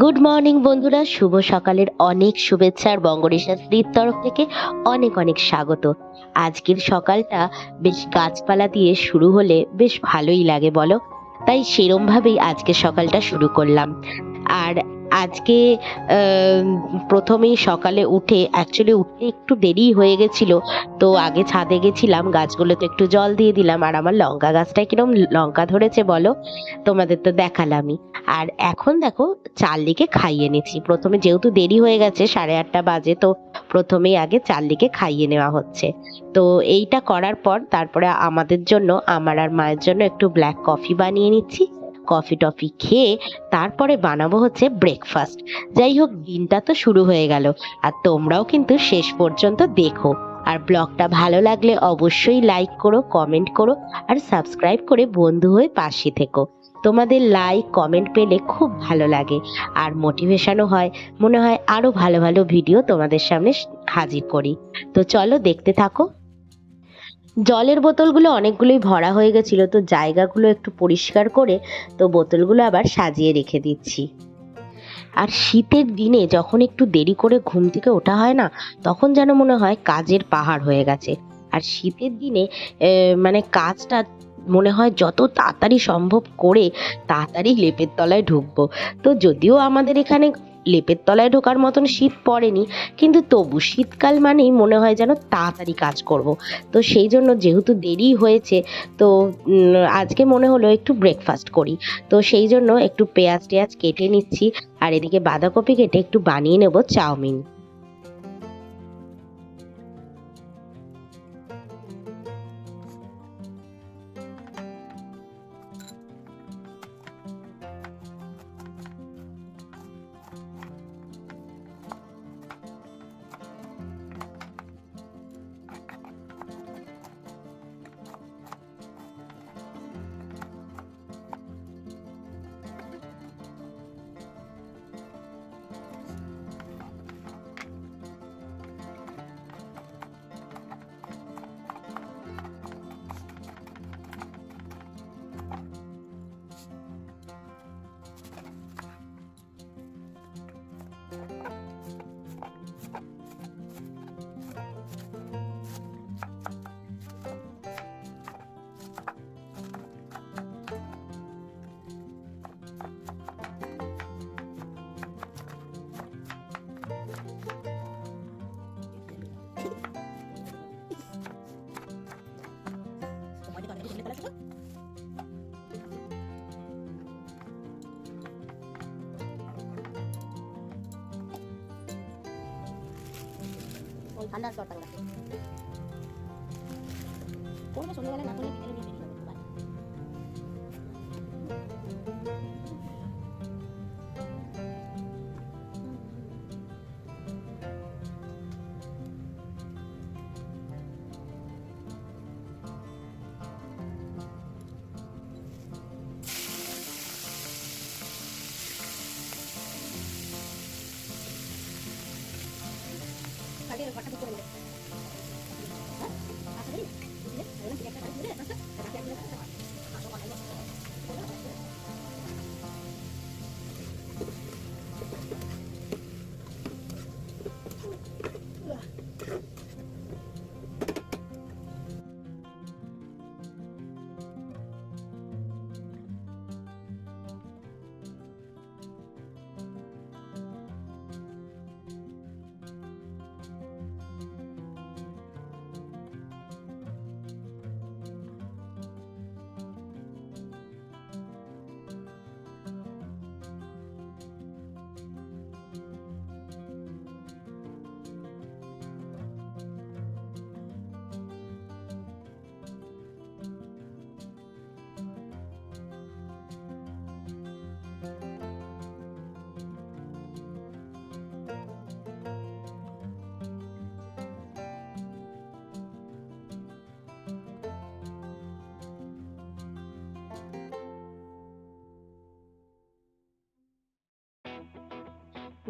Good morning বন্ধুরা। শুভ সকালের অনেক শুভেচ্ছা আর বঙ্গরেশা স্ত্রীর তরফ থেকে অনেক অনেক স্বাগত। আজকের সকালটা বেশ গাছপালা দিয়ে শুরু হলে বেশ ভালোই লাগে বলো। তাই সেরম ভাবেই আজকের সকালটা শুরু করলাম। আর আজকে প্রথমেই সকালে উঠে অ্যাকচুয়ালি উঠতে একটু দেরি হয়ে গেছিল, তো আগে ছাদে গেছিলাম, গাছগুলোতে একটু জল দিয়ে দিলাম, আর আমার লঙ্কা গাছটায় কিরম লঙ্কা ধরেছে বলো? তোমাদের তো দেখালামই। আর এখন দেখো, চারদিকে খাইয়ে নিচ্ছি। প্রথমে যেহেতু দেরি হয়ে গেছে, সাড়ে আটটা বাজে, তো প্রথমেই আগে চারদিকে খাইয়ে নেওয়া হচ্ছে। তো এইটা করার পর, তারপরে আমাদের জন্য, আমার আর মায়ের জন্য একটু ব্ল্যাক কফি বানিয়ে নিচ্ছি। কফি টফি খেয়ে তারপরে বানাবো হচ্ছে ব্রেকফাস্ট যাই হোক, দিনটা তো শুরু হয়ে গেল, আর তোমরাও কিন্তু শেষ পর্যন্ত দেখো। আর ব্লগটা ভালো লাগলে অবশ্যই লাইক করো কমেন্ট করো, আর সাবস্ক্রাইব করে বন্ধু হয়ে পাশে থেকো। তোমাদের লাইক কমেন্ট পেলে খুব ভালো লাগে, আর মোটিভেশনও হয়। মনে হয় আরও ভালো ভালো ভিডিও তোমাদের সামনে হাজির করি। তো চলো দেখতে থাকো। জলের বোতলগুলো অনেকগুলোই ভরা হয়ে গেছিল, তো জায়গাগুলো একটু পরিষ্কার করে তো বোতলগুলো আবার সাজিয়ে রেখে দিচ্ছি। আর শীতের দিনে যখন একটু দেরি করে ঘুম থেকে ওঠা হয় না, তখন যেন মনে হয় কাজের পাহাড় হয়ে গেছে। আর শীতের দিনে মানে কাজটা মনে হয় যত তাড়াতাড়ি সম্ভব করে তাড়াতাড়ি লেপের তলায় ঢুকবো। তো যদিও আমাদের এখানে লেপের তলায় ঢোকার মতন শীত পড়েনি, কিন্তু তবু শীতকাল মানেই মনে হয় যেন তাড়াতাড়ি কাজ করব। তো সেই জন্য যেহেতু দেরি হয়েছে, তো আজকে মনে হলো একটু ব্রেকফাস্ট করি। তো সেই জন্য একটু পেঁয়াজ টেয়াজ কেটে নিচ্ছি, আর এদিকে বাঁধাকপি কেটে একটু বানিয়ে নেব চাউমিন। அண்டா ஸ்டோர் பண்ணுங்க போன சொல்லுவாங்க நான் சொல்லி கேள்வி 还不对。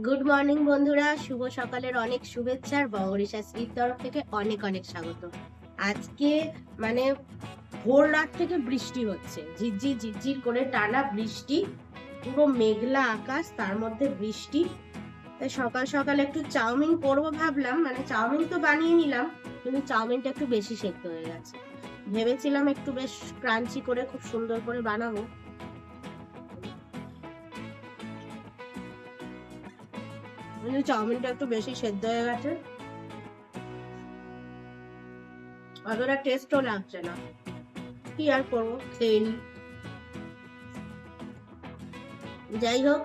গুড মর্নিং বন্ধুরা। শুভ সকালের অনেক শুভেচ্ছা আর বঙ্গরিশা স্ত্রীর তরফ থেকে অনেক অনেক স্বাগত। আজকে মানে ভোর রাত থেকে বৃষ্টি হচ্ছে। ঝিরঝির ঝিরঝির করে টানা বৃষ্টি, পুরো মেঘলা আকাশ, তার মধ্যে বৃষ্টি। তাই সকাল সকাল একটু চাউমিন করব ভাবলাম মানে চাউমিন তো বানিয়ে নিলাম, কিন্তু চাউমিনটা একটু বেশি সেদ্ধ হয়ে গেছে। ভেবেছিলাম একটু বেশ ক্রাঞ্চি করে, খুব সুন্দর করে বানাবো। চাউমিনটা একটু বেশি সেদ্ধ হয়ে গেছে। অতটা টেস্টও লাগছে না। কি আর করব? খেয়ে নিই যাই হোক,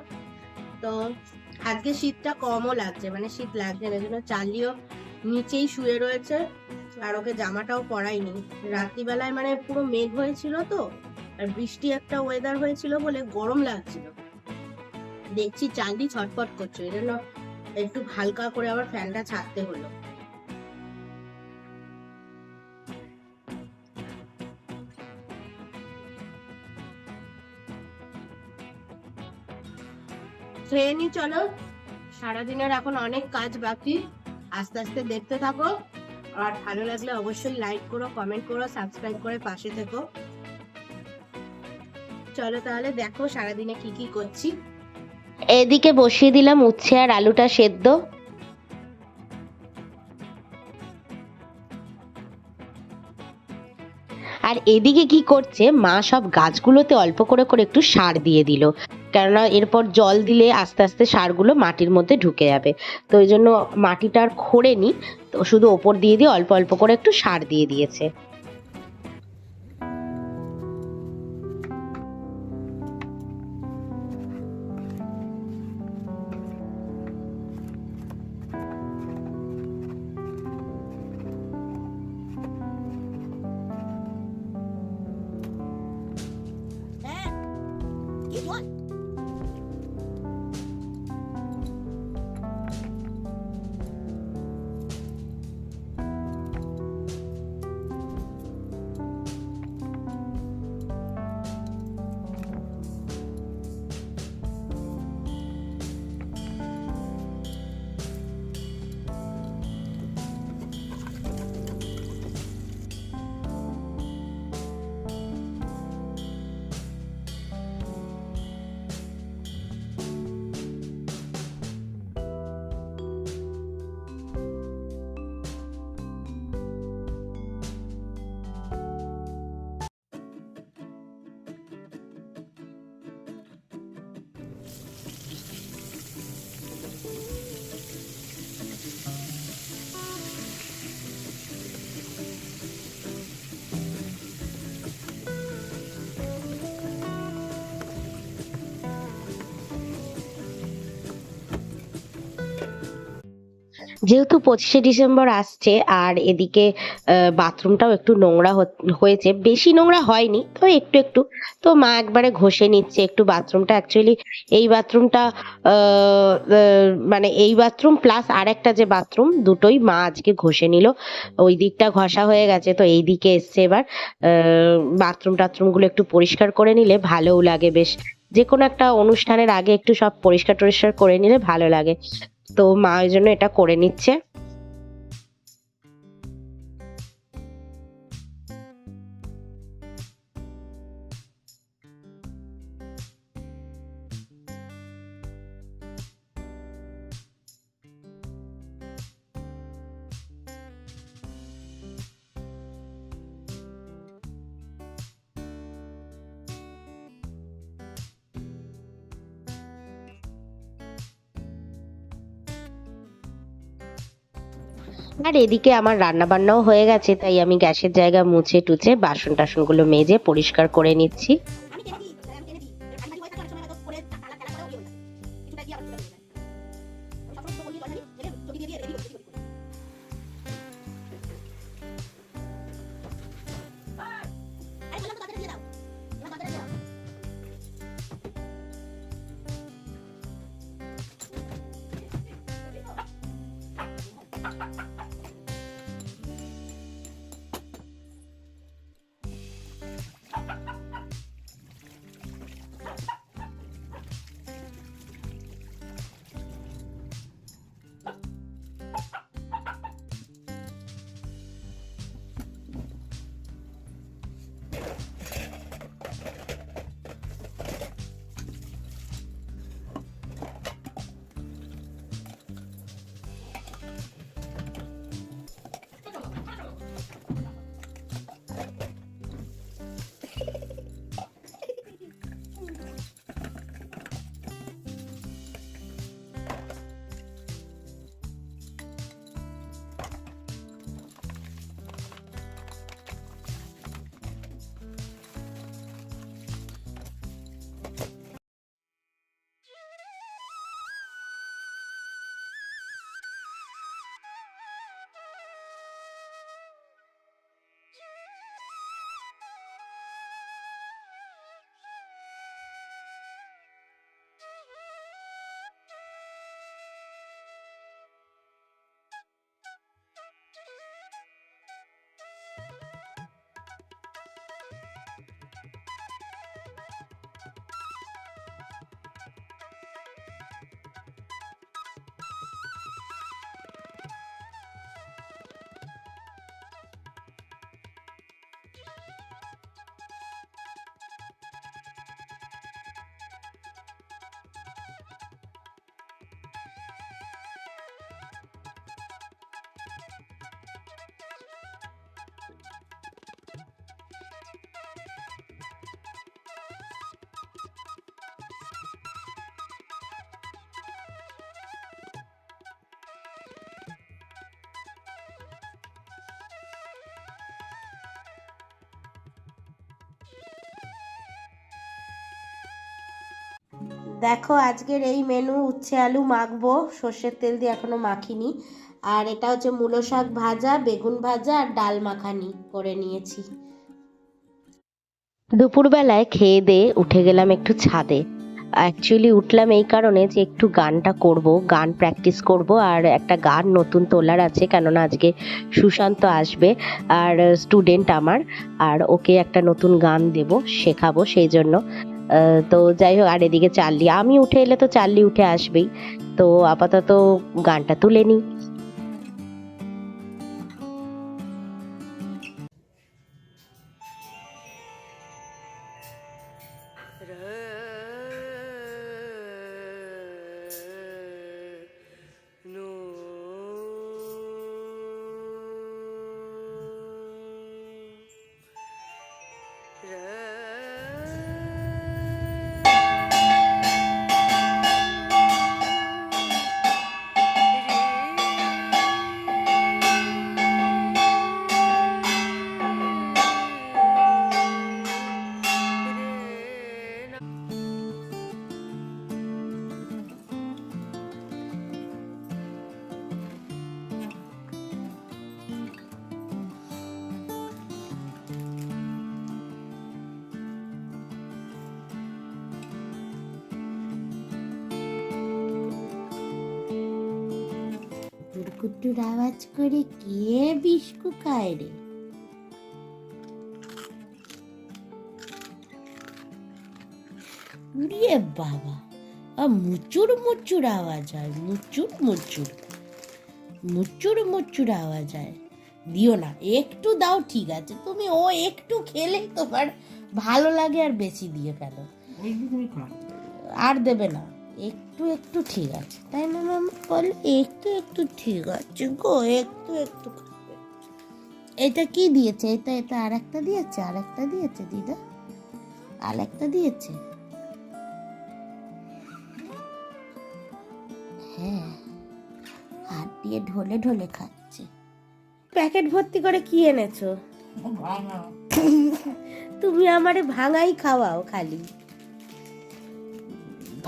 তো আজকে শীতটা কমও লাগছে মানে শীত লাগছে না জন্য চালিও নিচেই শুয়ে রয়েছে। আর ওকে জামাটাও পরাইনি। রাত্রিবেলায় মানে পুরো মেঘ হয়েছিল তো, আর বৃষ্টি একটা ওয়েদার হয়েছিল বলে গরম লাগছিল। দেখছি চাঁদি ছটফট করছে, এই জন্য একটু হালকা করে আবার ফ্যানটা ছাড়তে হলো। খেয়ে নি চলো। সারাদিনের এখন অনেক কাজ বাকি। আস্তে আস্তে দেখতে থাকো। আর ভালো লাগলে অবশ্যই লাইক করো কমেন্ট করো সাবস্ক্রাইব করে পাশে থেকো। চলো তাহলে দেখো সারাদিনে কি কি করছি। এদিকে বসিয়ে দিলাম উচ্ছে আর আলুটা সেদ্ধ। আর এদিকে কি করছে, মা সব গাছগুলোতে অল্প করে করে একটু সার দিয়ে দিল। কেননা এরপর জল দিলে আস্তে আস্তে সারগুলো মাটির মধ্যে ঢুকে যাবে। তো ওই জন্য মাটিটা আর খোঁড়েনি, তো শুধু ওপর দিয়ে দিয়ে অল্প অল্প করে একটু সার দিয়ে দিয়েছে। যেহেতু পঁচিশে ডিসেম্বর আসছে, আর এদিকে বাথরুমটাও একটু নোংরা হয়েছে। বেশি নোংরা হয়নি, তো একটু একটু। তো মা একবারে ঘষে নিচ্ছে একটু বাথরুমটা। অ্যাকচুয়ালি এই বাথরুমটা মানে এই বাথরুম প্লাস আর একটা যে বাথরুম, দুটোই মা আজকে ঘষে নিল। ওই দিকটা ঘষা হয়ে গেছে, তো এই দিকে এসছে এবার। বাথরুম টাথরুমগুলো একটু পরিষ্কার করে নিলে ভালোও লাগে বেশ। যে কোনো একটা অনুষ্ঠানের আগে একটু সব পরিষ্কার টরিষ্কার করে নিলে ভালো লাগে। তো মা ওই জন্য এটা করে নিচ্ছে। আর এদিকে আমার রান্না বান্নাও হয়ে গেছে, তাই আমি গ্যাসের জায়গা মুছে টুছে বাসন টাসনগুলো মেজে পরিষ্কার করে নিচ্ছি। দেখো, আজকের এই মেনু উচ্ছে আলু মাখবো। সর্ষের তেল দিয়ে এখনও মাখিনি। আর এটা হচ্ছে মূলো শাক ভাজা, বেগুন ভাজা আর ডাল মাখানি করে নিয়েছি। দুপুরবেলায় খেয়ে দিয়ে উঠে গেলাম একটু ছাদে। অ্যাকচুয়ালি উঠলাম এই কারণে যে একটু গানটা করব, গান প্র্যাকটিস করব। আর একটা গান নতুন তোলার আছে, কেননা আজকে সুশান্ত আসবে আর স্টুডেন্ট আমার। আর ওকে একটা নতুন গান দেব, শেখাবো সেই জন্য। তো যাই হোক আর এদিকে চার্লি, আমি উঠে এলে তো চার্লি উঠে আসবেই। তো আপাতত গানটা তুলে নিই। কুটকুটুর আওয়াজ করে কে বিস্কু খায় রে? উড়িয়ে বাবা আ মুচুর মুচুর আওয়াজ হয় মুচুর মুচুর। মুচুর মুচুর আওয়াজ হয়। দিও না একটু দাও ঠিক আছে তুমি ও একটু খেলে তোমার ভালো লাগে আর বেশি দিয়ে ফেলো। আর দেবে না। একটু একটু ঠিক আছে। তাই না মামা? বল একটু একটু ঠিক আছে গো একটু একটু খাবে। এটা কি দিয়েছে? এটা এটা আর একটা দিয়েছে আর একটা দিয়েছে দিদা। আর একটা দিয়েছে। হ্যাঁ হাত দিয়ে ঢলে ঢলে খাচ্ছে। প্যাকেট ভর্তি করে কি এনেছো? তুমি আমারে ভাঙাই খাওয়াও খালি।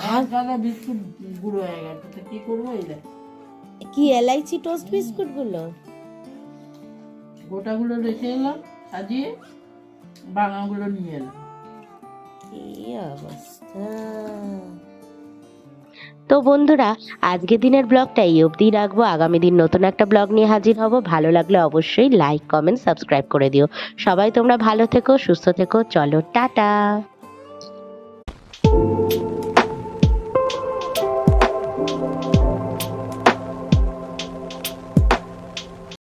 ভাগ বিস্কুট গুঁড়ো হয়ে গেছে তো কি করব এই কি এলাইচি টোস্ট বিস্কুটগুলো? গোটাগুলো রেখে এলাম সাজিয়ে বাঙাগুলো নিয়ে এলাম। অবস্থা? তো বন্ধুরা আজকের দিনের ব্লগটা এই অবধিই রাখব। আগামী দিন নতুন একটা ব্লগ নিয়ে হাজির হব। ভালো লাগলে অবশ্যই লাইক কমেন্ট সাবস্ক্রাইব করে দিও। সবাই তোমরা ভালো থেকো সুস্থ থেকো। চলো টাটা!